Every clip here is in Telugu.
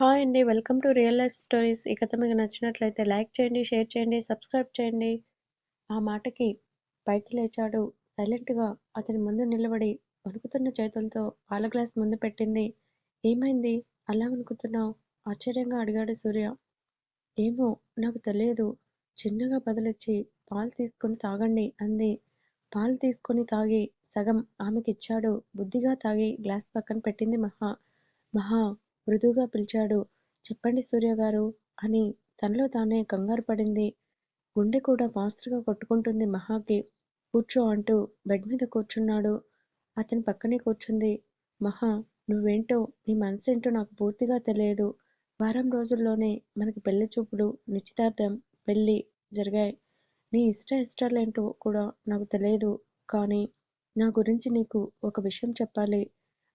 హాయ్ అండి. Welcome to real life stories. ఈ కథ మీకు నచ్చినట్లయితే లైక్ చేయండి, షేర్ చేయండి, సబ్స్క్రైబ్ చేయండి. ఆ మాటకి పైకి లేచాడు. సైలెంట్‌గా అతని ముందు నిలబడి వణుకుతున్న చేతులతో పాల గ్లాస్ ముందు పెట్టింది. ఏమైంది? అలా వణుకుతున్నావు? ఆశ్చర్యంగా అడిగాడు సూర్య. ఏమో నాకు తెలియదు. చిన్నగా బదిలిచ్చి పాలు తీసుకొని తాగండి అంది. పాలు తీసుకొని తాగి సగం ఆమెకిచ్చాడు. బుద్ధిగా తాగి గ్లాస్ పక్కన పెట్టింది మహా. మహా మృదువుగా పిలిచాడు. చెప్పండి సూర్యగారు అని తనలో తానే కంగారు పడింది. గుండె కూడా మాస్టర్గా కొట్టుకుంటుంది మహాకి. కూర్చో అంటూ బెడ్ మీద కూర్చున్నాడు. అతని పక్కనే కూర్చుంది. మహా నువ్వేంటో నీ మనసేంటో నాకు పూర్తిగా తెలియదు. వారం రోజుల్లోనే మనకి పెళ్ళి చూపులు, నిశ్చితార్థం, పెళ్ళి జరిగాయి. నీ ఇష్ట ఇష్టాలేంటో కూడా నాకు తెలియదు. కానీ నా గురించి నీకు ఒక విషయం చెప్పాలి.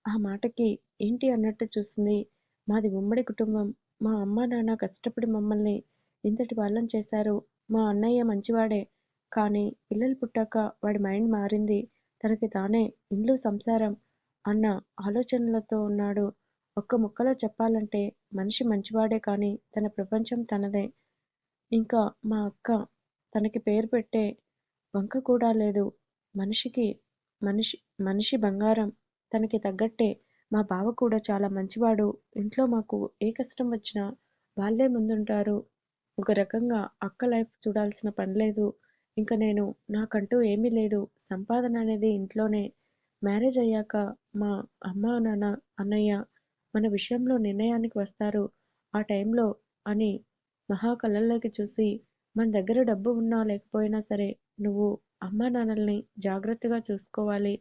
ఆ మాటకి ఏంటి అన్నట్టు చూసింది. మాది ఉమ్మడి కుటుంబం. మా అమ్మా నాన్న కష్టపడి మమ్మల్ని ఇంతటి వాళ్ళం చేశారు. మా అన్నయ్య మంచివాడే. కానీ పిల్లలు పుట్టాక వాడి మైండ్ మారింది. తనకి తానే ఇల్లు, సంసారం అన్న ఆలోచనలతో ఉన్నాడు. ఒక్క ముక్కలో చెప్పాలంటే మనిషి మంచివాడే కానీ తన ప్రపంచం తనదే. ఇంకా మా అక్క తనకి పేరు పెట్టే వంక కూడా లేదు. మనిషికి మనిషి మనిషి బంగారం. తనకి తగ్గట్టే మా బావ కూడా చాలా మంచివాడు. ఇంట్లో మాకు ఏ కష్టం వచ్చినా వాళ్ళే ముందుంటారు. ఒక రకంగా అక్క లైఫ్ చూడాల్సిన పని లేదు ఇంకా నేను నాకంటూ ఏమీ లేదు. సంపాదన అనేది ఇంట్లోనే. మ్యారేజ్ అయ్యాక మా అమ్మ, నాన్న, అన్నయ్య మన విషయంలో నిర్ణయానికి వస్తారు. ఆ టైంలో అని మహా కళ్ళల్లోకి చూసి మన దగ్గర డబ్బు ఉన్నా లేకపోయినా సరే నువ్వు అమ్మా నాన్నల్ని జాగ్రత్తగా చూసుకోవాలి.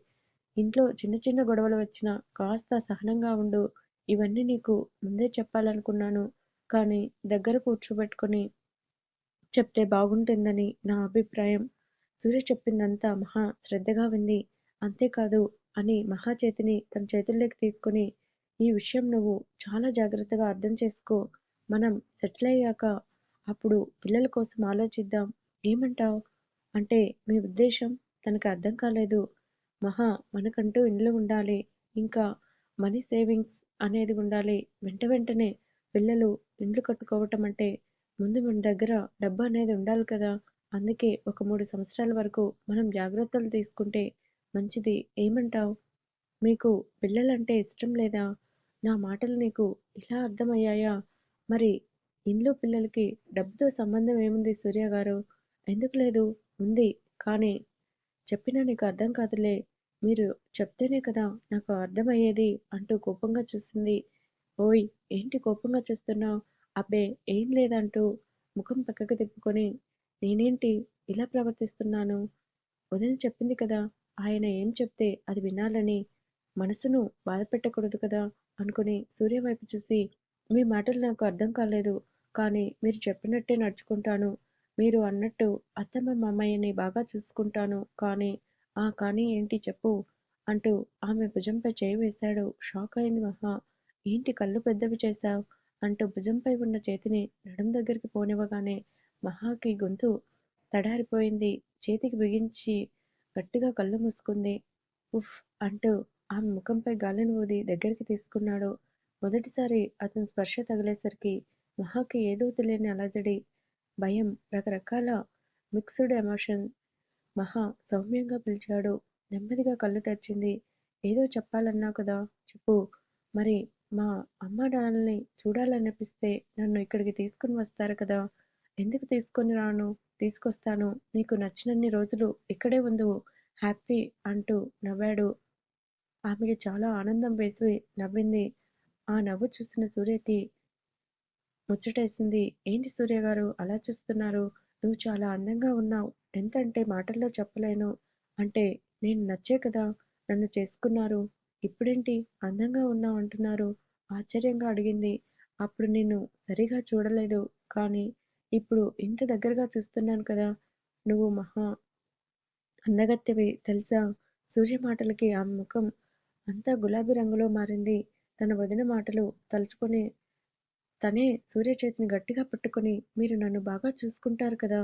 ఇంట్లో చిన్న చిన్న గొడవలు వచ్చినా కాస్త సహనంగా ఉండు. ఇవన్నీ నీకు ముందే చెప్పాలనుకున్నాను. కానీ దగ్గర కూర్చోబెట్టుకొని చెప్తే బాగుంటుందని నా అభిప్రాయం. సూర్య చెప్పిందంతా మహా శ్రద్ధగా వింది. అంతేకాదు అని మహా చేతిని తన చేతుల్లోకి తీసుకొని ఈ విషయం నువ్వు చాలా జాగ్రత్తగా అర్థం చేసుకో. మనం సెటిల్ అయ్యాక అప్పుడు పిల్లల కోసం ఆలోచిద్దాం. ఏమంటావ్? అంటే మీ ఉద్దేశం? తనకి అర్థం కాలేదు. మహా మనకంటూ ఇండ్లు ఉండాలి. ఇంకా మనీ సేవింగ్స్ అనేది ఉండాలి. వెంట వెంటనే పిల్లలు ఇండ్లు కట్టుకోవటం అంటే ముందు మన దగ్గర డబ్బు అనేది ఉండాలి కదా! అందుకే ఒక మూడు సంవత్సరాల వరకు మనం జాగ్రత్తలు తీసుకుంటే మంచిది. ఏమంటావు మీకు పిల్లలంటే ఇష్టం లేదా? నా మాటలు నీకు ఇలా అర్థమయ్యాయా? మరి ఇండ్లు, పిల్లలకి డబ్బుతో సంబంధం ఏముంది సూర్య గారు ఎందుకు లేదు? ఉంది. కానీ చెప్పినా నీకు అర్థం కాదులే. మీరు చెప్తేనే కదా నాకు అర్థమయ్యేది అంటూ కోపంగా చూసింది. ఓయ్ ఏంటి కోపంగా చూస్తున్నావు అబ్బే ఏం లేదంటూ ముఖం పక్కకి తిప్పుకొని నేనేంటి ఇలా ప్రవర్తిస్తున్నాను? వదిన చెప్పింది కదా ఆయన ఏం చెప్తే అది వినాలని. మనసును బాధపెట్టకూడదు కదా అనుకుని సూర్య వైపు చూసి మీ మాటలు నాకు అర్థం కాలేదు. కానీ మీరు చెప్పినట్టే నడుచుకుంటాను. మీరు అన్నట్టు అత్తమ్మ మామయ్యని బాగా చూసుకుంటాను. కానీ ఆ కానీ ఏంటి చెప్పు? అంటూ ఆమె భుజంపై చేయి వేశాడు. షాక్ అయింది మహా. ఏంటి కళ్ళు పెద్దవి చేశావ్? అంటూ భుజంపై ఉన్న చేతిని నడుం దగ్గరికి పోనివ్వగానే మహాకి గొంతు తడారిపోయింది. చేతికి బిగించి గట్టిగా కళ్ళు మూసుకుంది. ఉఫ్ అంటూ ఆమె ముఖంపై గాలిని ఊది దగ్గరికి తీసుకున్నాడు. మొదటిసారి అతని స్పర్శ తగిలేసరికి మహాకి ఏదో తెలియని అలజడి, భయం, రకరకాల మిక్స్డ్ ఎమోషన్. మహా సౌమ్యంగా పిలిచాడు. నెమ్మదిగా కళ్ళు తెరిచింది. ఏదో చెప్పాలన్నావు కదా చెప్పు. మరి మా అమ్మానాన్నల్ని చూడాలనిపిస్తే నన్ను ఇక్కడికి తీసుకుని వస్తారు కదా! ఎందుకు తీసుకొని రాను? తీసుకొస్తాను. నీకు నచ్చినన్ని రోజులు ఇక్కడే ఉందువు. హ్యాపీ అంటూ నవ్వాడు. ఆమెకి చాలా ఆనందం వేసి నవ్వింది. ఆ నవ్వు చూసిన సూర్యకి ముచ్చటేసింది. ఏంటి సూర్యగారూ అలా చూస్తున్నారు? నువ్వు చాలా అందంగా ఉన్నావు ఎంతంటే మాటల్లో చెప్పలేను. అంటే నేను నచ్చే కదా నన్ను చేసుకున్నారు. ఇప్పుడేంటి అందంగా ఉన్నావు అంటున్నారు? ఆశ్చర్యంగా అడిగింది. అప్పుడు నిన్ను సరిగా చూడలేదు. కానీ ఇప్పుడు ఇంత దగ్గరగా చూస్తున్నాను కదా! నువ్వు మహా అందగత్తెవి తెలుసా? సూర్య మాటలకి ఆమె ముఖం అంతా గులాబీ రంగులో మారింది. తన వదిన మాటలు తలుచుకొని తనే సూర్య చేతిని గట్టిగా పట్టుకొని మీరు నన్ను బాగా చూసుకుంటారు కదా!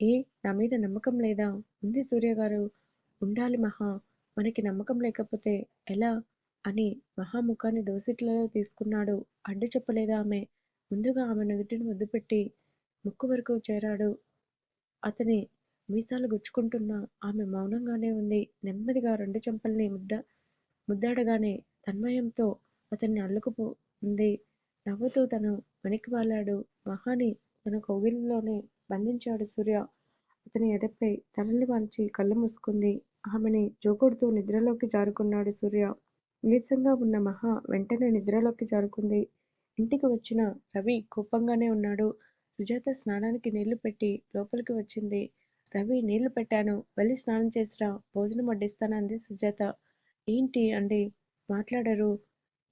ఏ నా మీద నమ్మకం లేదా? ఉంది సూర్యగారు. ఉండాలి మహా. మనకి నమ్మకం లేకపోతే ఎలా? అని మహాముఖాన్ని దోసిట్లలో తీసుకున్నాడు అడ్డు చెప్పలేదు ఆమె ముందుగా ఆమె నుదుటిని ముద్దు పెట్టి ముక్కు వరకు చేరాడు అతని మీసాలు గుచ్చుకుంటున్న ఆమె మౌనంగానే ఉంది నెమ్మదిగా రెండు చెంపల్ని ముద్ద ముద్దాడగానే తన్మయంతో అతన్ని అల్లుకుపో ఉంది నవ్వుతూ తను వెనక్కి వాలాడు మహాని తన కౌగిలిలోనే బంధించాడు సూర్య. అతని ఎదపై తనల్ని వాల్చి కళ్ళు మూసుకుంది. ఆమెని జోకొడుతూ నిద్రలోకి జారుకున్నాడు సూర్య. నీరసంగా ఉన్న మహా వెంటనే నిద్రలోకి జారుకుంది. ఇంటికి వచ్చిన రవి కోపంగానే ఉన్నాడు. సుజాత స్నానానికి నీళ్ళు పెట్టి లోపలికి వచ్చింది. రవి నీళ్ళు పెట్టాను. వెళ్ళి స్నానం చేసిరా. భోజనం వడ్డిస్తాను అంది సుజాత. ఏంటి అండి? మాట్లాడరు.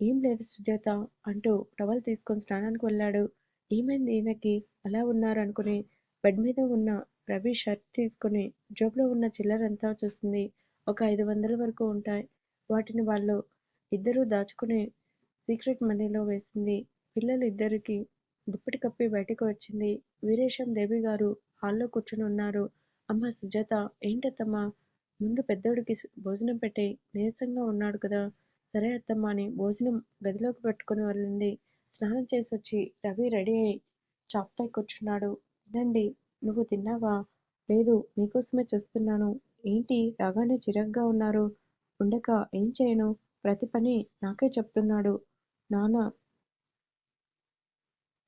ఏం లేదు సుజాత అంటూ టవల్ తీసుకొని స్నానానికి వెళ్ళాడు. ఏమైంది ఈయనకి? అలా ఉన్నారు అనుకుని బెడ్ మీద ఉన్న రవి షర్ట్ తీసుకుని జోబులో ఉన్న చిల్లరంతా చూసింది. ఒక ఐదు వందల వరకు ఉంటాయి. వాటిని వాళ్ళు ఇద్దరూ దాచుకుని సీక్రెట్ మనీలో వేసింది. పిల్లలు ఇద్దరికి దుప్పటి కప్పి బయటకు వచ్చింది. వీరేశం దేవి గారు హాల్లో కూర్చుని ఉన్నారు. అమ్మ సుజాత ఏంటత్తమ్మా? ముందు పెద్దోడికి భోజనం పెట్టి నీరసంగా ఉన్నాడు కదా. సరే అత్తమ్మ అని భోజనం గదిలోకి పెట్టుకుని వెళ్ళింది. స్నానం చేసి వచ్చి రవి రెడీ అయి చాపపై కూర్చున్నాడు. తినండి నువ్వు తిన్నావా? లేదు మీకోసమే చూస్తున్నాను. ఏంటి రాగానే చిరాగ్గా ఉన్నారు? ఉండక ఏం చేయను? ప్రతి పని నాకే చెప్తున్నాడు. నాన్న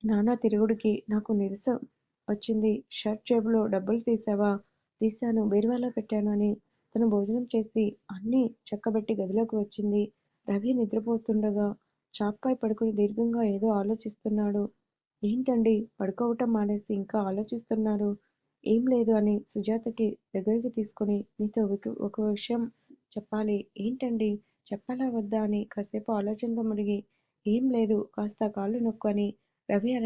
నానా తిరుగుడికి నాకు నిరసం వచ్చింది. షర్ట్ జేబులో డబ్బులు తీసావా? తీశాను బీరువాలో పెట్టాను అని. తను భోజనం చేసి అన్నీ చక్కబెట్టి గదిలోకి వచ్చింది. రవి నిద్రపోతుండగా చాపపై పడుకుని దీర్ఘంగా ఏదో ఆలోచిస్తున్నాడు. ఏంటండి? పడుకోవటం మానేసి ఇంకా ఆలోచిస్తున్నారు ఏం లేదు అని సుజాతకి దగ్గరికి తీసుకుని నీతో ఒక- విషయం చెప్పాలి. ఏంటండి? చెప్పాలా వద్దా అని కాసేపు ఆలోచనలో మునిగి ఏం లేదు కాస్త కాళ్ళు నొక్కు అని రవి అని